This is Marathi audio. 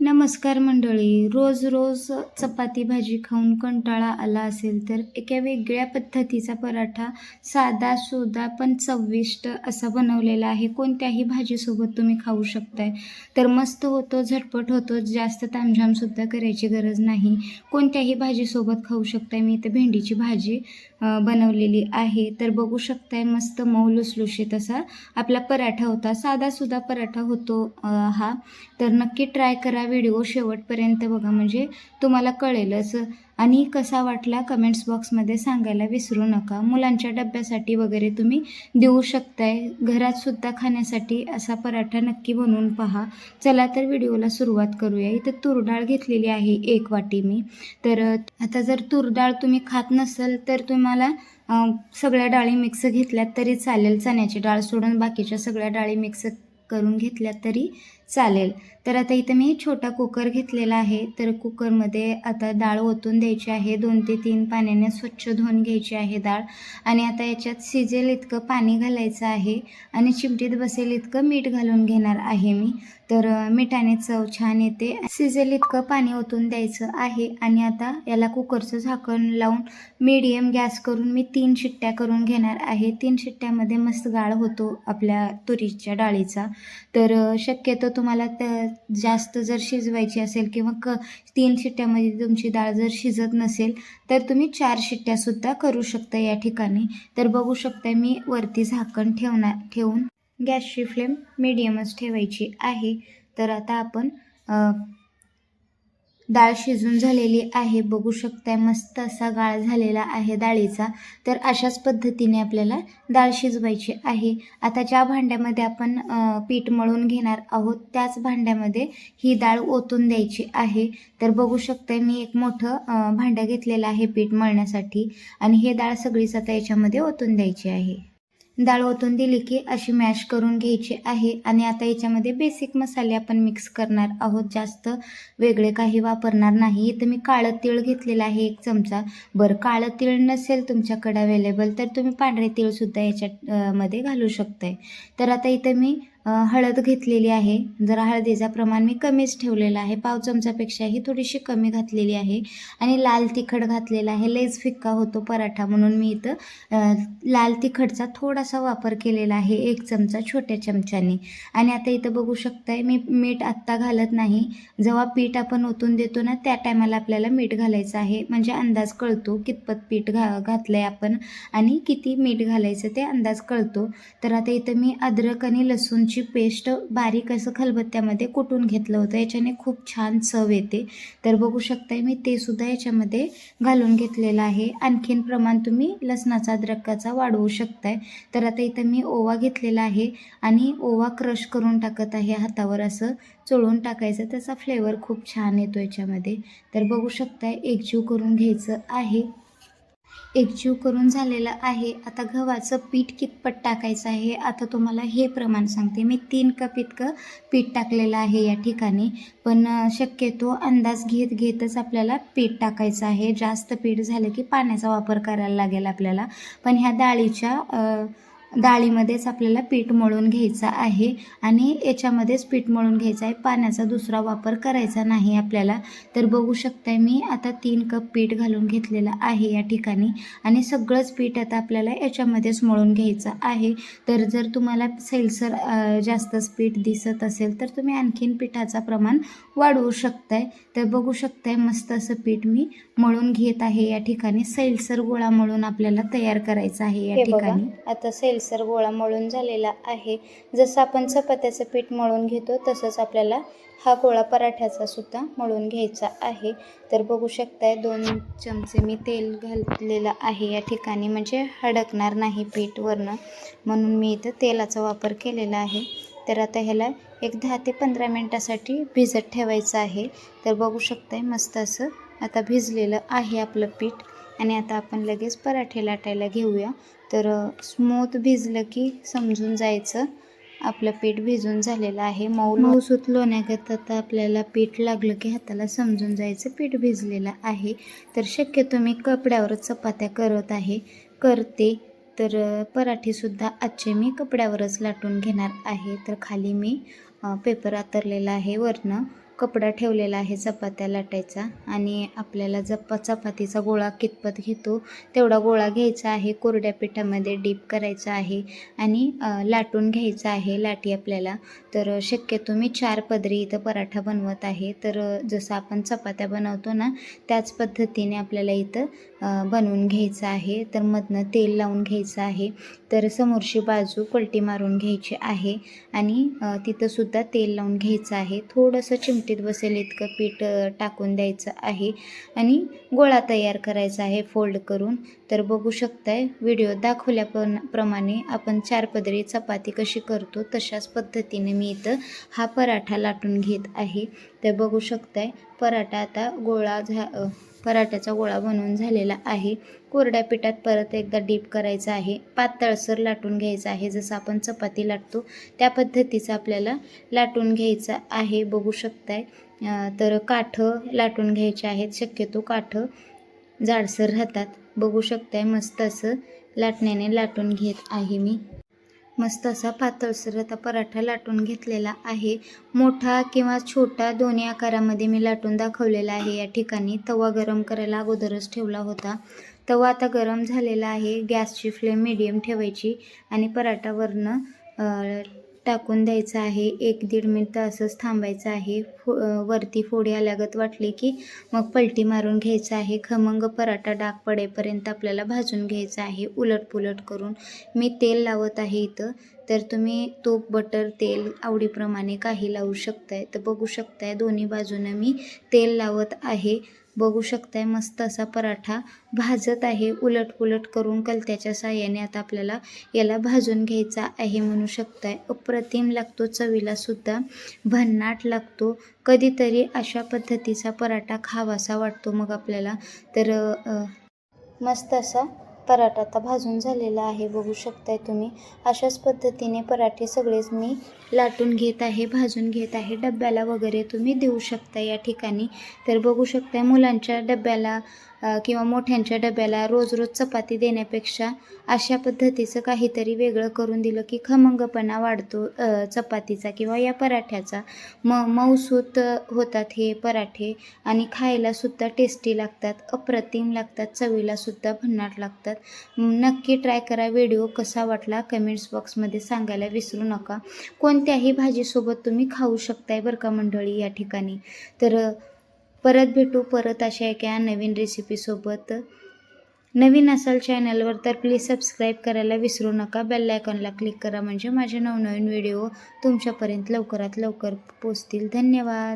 नमस्कार मंडळी. रोज रोज चपाती भाजी खाऊन कंटाळा आला असेल तर एका वेगळ्या पद्धतीचा पराठा साधा सुधा पण चविष्ट असा बनवलेला आहे. कोणत्याही भाजीसोबत तुम्ही खाऊ शकताय. तर मस्त होतो झटपट होतो जास्त तामझामसुद्धा करायची गरज नाही. कोणत्याही भाजीसोबत खाऊ शकताय. मी इथं भेंडीची भाजी बनवलेली आहे. तर बघू शकताय मस्त मऊ लुसलुशीत असा आपला पराठा होता. साधासुद्धा पराठा होतो हा. तर नक्की ट्राय करा. व्हिडिओ शेवटपर्यंत बघा म्हणजे तुम्हाला कळेलच. आणि कसा वाटला कमेंट्स बॉक्समध्ये सांगायला विसरू नका. मुलांच्या डब्यासाठी वगैरे तुम्ही देऊ शकताय. घरात सुद्धा खाण्यासाठी असा पराठा नक्की बनवून पहा. चला तर व्हिडिओला सुरुवात करूया. इथं तूर डाळ घेतलेली आहे एक वाटी मी. तर आता जर तूर डाळ तुम्ही खात नसेल तर तुम्हाला सगळ्या डाळी मिक्स घेतल्यात तरी चालेल. चण्याची डाळ सोडून बाकीच्या सगळ्या डाळी मिक्स करून घेतल्या तरी चालेल. तर आता इथं मी छोटा कुकर घेतलेला आहे. तर कुकरमध्ये आता डाळ ओतून द्यायची आहे. दोन ते तीन पाण्याने स्वच्छ धुवून घ्यायची आहे डाळ. आणि आता याच्यात शिजेल इतकं पाणी घालायचं आहे. आणि चिमटीत बसेल इतकं मीठ घालून घेणार आहे मी. तर मिठाने चव छान येते. शिजेल इतकं पाणी ओतून द्यायचं आहे. आणि आता याला कुकरचं झाकण लावून मीडियम गॅस करून मी तीन शिट्ट्या करून घेणार आहे. तीन शिट्ट्यामध्ये मस्त गाळ होतो आपल्या तुरीच्या डाळीचा. तर शक्यतो तुम्हाला त जास्त जर शिजवायची असेल किंवा क तीन शिट्ट्यामध्ये तुमची डाळ जर शिजत नसेल तर तुम्ही चार शिट्ट्यासुद्धा करू शकता या ठिकाणी. तर बघू शकता मी वरती झाकण ठेवणार ठेवून गॅसची फ्लेम मिडियमच ठेवायची आहे. तर आता आपण डाळ शिजून झालेली आहे. बघू शकताय मस्त असा गाळ झालेला आहे डाळीचा. तर अशाच पद्धतीने आपल्याला डाळ शिजवायची आहे. आता ज्या भांड्यामध्ये आपण पीठ मळून घेणार आहोत त्याच भांड्यामध्ये ही डाळ ओतून द्यायची आहे. तर बघू शकताय मी एक मोठं भांडं घेतलेलं आहे पीठ मळण्यासाठी. आणि हे डाळ सगळीच आता याच्यामध्ये ओतून द्यायची आहे. डाळ ओतून दिली की अशी मॅश करून घ्यायची आहे. आणि आता याच्यामध्ये बेसिक मसाले आपण मिक्स करणार आहोत. जास्त वेगळे काही वापरणार नाही. इथं मी काळं तीळ घेतलेलं आहे एक चमचा. बरं काळं तीळ नसेल तुमच्याकडे अवेलेबल तर तुम्ही पांढरे तीळसुद्धा याच्यात मध्ये घालू शकताय. तर आता इथं मी हळद घेतलेली आहे. जरा हळदीचा प्रमाण मी कमीच ठेवलेलं आहे. पाव चमचापेक्षाही थोडीशी कमी घातलेली आहे. आणि लाल तिखट घातलेला आहे. लईच फिक्का होतो पराठा म्हणून मी इथं लाल तिखटचा थोडासा वापर केलेला आहे. एक चमचा छोट्या चमच्याने. आणि आता इथं बघू शकताय मी मीठ आत्ता घालत नाही. जेव्हा पीठ आपण ओतून देतो ना त्या टायमाला आपल्याला मीठ घालायचं आहे. म्हणजे अंदाज कळतो कितपत पीठ घा घातलं आहे आपण आणि किती मीठ घालायचं ते अंदाज कळतो. तर आता इथं मी अद्रक आणि लसूण लसूणची पेस्ट बारीक असं खलबत्त्यामध्ये कुटून घेतलं होतं. याच्याने खूप छान चव येते. तर बघू शकताय मी ते सुद्धा याच्यामध्ये घालून घेतलेलं आहे. आणखीन प्रमाण तुम्ही लसणाचा अद्रकाचा वाढवू शकताय. तर आता इथं मी ओवा घेतलेला आहे आणि ओवा क्रश करून टाकत आहे हातावर. असं चोळून टाकायचं त्याचा फ्लेवर खूप छान येतो याच्यामध्ये. तर बघू शकताय एकजीव करून घ्यायचं आहे. एकजीव करून झालेलं आहे. आता गव्हाचं पीठ कितपत टाकायचं आहे? आता तुम्हाला हे प्रमाण सांगते. मी तीन कप इतकं पीठ टाकलेलं आहे या ठिकाणी. पण शक्यतो अंदाज घेत घेतच आपल्याला पीठ टाकायचं आहे. जास्त पीठ झालं की पाण्याचा वापर करायला लागेल आपल्याला. पण ह्या डाळीच्या डाळीमध्येच आपल्याला पीठ मळून घ्यायचं आहे आणि याच्यामध्येच पीठ मळून घ्यायचं आहे. पाण्याचा दुसरा वापर करायचा नाही आपल्याला. तर बघू शकताय मी आता तीन कप पीठ घालून घेतलेलं आहे या ठिकाणी. आणि सगळंच पीठ आता आपल्याला याच्यामध्येच मळून घ्यायचं आहे. तर जर तुम्हाला सैलसर जास्तच पीठ दिसत असेल तर तुम्ही आणखीन पिठाचा प्रमाण वाढवू शकताय. तर बघू शकताय मस्त असं पीठ मी मळून घेत आहे या ठिकाणी. सैलसर गोळा मळून आपल्याला तयार करायचा आहे या. ठिकाणी. आता सैलसर गोळा मळून झालेला आहे. जसं आपण चपात्याचं पीठ मळून घेतो तसंच आपल्याला हा गोळा पराठ्याचा सुद्धा मळून घ्यायचा आहे. तर बघू शकताय दोन चमचे मी तेल घातलेलं आहे या ठिकाणी. म्हणजे हडकणार नाही पीठ वरनं. म्हणून मी इथं तेलाचा वापर केलेला आहे. तर आता ह्याला एक दहा ते पंधरा मिनटासाठी भिजत ठेवायचं आहे. तर बघू शकताय मस्त असं आता भिजलेलं आहे आपलं पीठ. आणि आता आपण लगेच पराठे लाटायला घेऊया. तर स्मूथ भिजलं की समजून जायचं. आपलं पीठ भिजून झालेलं आहे. मऊ मऊसूत लोण्याकरता आता आपल्याला पीठ लागलं की हाताला समजून जायचं. पीठ भिजलेलं आहे. तर शक्यतो मी कपड्यावरच चपात्या करत आहे. करते. तर पराठेसुद्धा आजचे मी कपड्यावरच लाटून घेणार आहे. तर खाली मी पेपर आतरलेला आहे वरनं. कपडा ठेवलेला आहे चपात्या लाटायचा आणि आपल्याला जप चपातीचा गोळा कितपत घेतो तेवढा गोळा घ्यायचा आहे कोरड्या पिठामध्ये डीप करायचा आहे आणि लाटून घ्यायचा आहे लाटी आपल्याला. तर शक्यतो मी चार पदरी इथं पराठा बनवत आहे. तर जसं आपण चपात्या बनवतो ना त्याच पद्धतीने आपल्याला इथं बनवून घ्यायचं आहे. तर मधनं तेल लावून घ्यायचं आहे. तर समोरची बाजू पलटी मारून घ्यायची आहे आणि तिथंसुद्धा तेल लावून घ्यायचं आहे. थोडंसं चिम चिमटीत बसेल इतकं पीठ टाकून द्यायचं आहे आणि गोळा तयार करायचा आहे फोल्ड करून. तर बघू शकताय व्हिडिओ दाखवल्या प्रमाणे आपण चार पदरी चपाती कशी करतो तशाच पद्धतीने मी इथं हा पराठा लाटून घेत आहे. ते बघू शकताय. पराठा आता गोळा झा पराठ्याचा गोळा बनवून झालेला आहे. कोरड्या पिठात परत एकदा डीप करायचा आहे. पातळसर लाटून घ्यायचं आहे. जसं आपण चपाती लाटतो त्या पद्धतीचा आपल्याला लाटून घ्यायचा आहे. बघू शकताय. तर काठं लाटून घ्यायचे आहेत. शक्यतो काठं जाडसर राहतात. बघू शकताय. मस्त असं लाटण्याने लाटून घेत आहे मी. मस्त असा पातळसर आता पराठा लाटून घेतलेला आहे. मोठा किंवा छोटा दोन्ही आकारामध्ये मी लाटून दाखवलेला आहे. या ठिकाणी तवा गरम करायला अगोदरच ठेवला होता. तवा आता गरम झालेला आहे. गॅसची फ्लेम मिडियम ठेवायची आणि पराठावरनं टाकून द्यायचं आहे. एक दीड मिनटं असंच थांबायचं आहे. फो वरती फोडी आल्यागत वाटली की मग पलटी मारून घ्यायचं आहे. खमंग पराठा डाग पडेपर्यंत आपल्याला भाजून घ्यायचा आहे. उलट पुलट करून मी तेल लावत आहे इथं. तर तुम्ही तूप बटर तेल आवडीप्रमाणे काही लावू शकताय. तर बघू शकताय दोन्ही बाजूनं मी तेल लावत आहे. बघू शकताय मस्त असा पराठा भाजत आहे. उलटपुलट करून कलत्याच्या साह्याने आता आपल्याला याला भाजून घ्यायचा आहे म्हणू शकताय. अप्रतिम लागतो चवीला सुद्धा भन्नाट लागतो. कधीतरी अशा पद्धतीचा पराठा खावासा वाटतो मग आपल्याला. तर मस्त असा पराठा आता भाजून झालेला आहे. बघू शकताय तुम्ही. अशाच पद्धतीने पराठे सगळेच मी लाटून घेत आहे भाजून घेत आहे. डब्याला वगैरे तुम्ही देऊ शकता या ठिकाणी. तर बघू शकताय मुलांच्या डब्याला किंवा मोठ्यांच्या डब्याला रोज रोज चपाती देण्यापेक्षा अशा पद्धतीचं काहीतरी वेगळं करून दिलं की खमंगपणा वाढतो चपातीचा किंवा या पराठ्याचा. म मऊसूत होतात हे पराठे आणि खायलासुद्धा टेस्टी लागतात अप्रतिम लागतात चवीलासुद्धा भन्नाट लागतात. नक्की ट्राय करा. व्हिडिओ कसा वाटला कमेंट्स बॉक्समध्ये सांगायला विसरू नका. कोणत्याही भाजीसोबत तुम्ही खाऊ शकताय बरं का मंडळी या ठिकाणी? तर परत भेटू परत अशा एका नवीन रेसिपीसोबत नवीन असाल चॅनलवर तर प्लीज सबस्क्राईब करायला विसरू नका. बेल आयकॉनला क्लिक करा म्हणजे माझे नवनवीन व्हिडिओ तुमच्यापर्यंत लवकरात लवकर पोचतील धन्यवाद.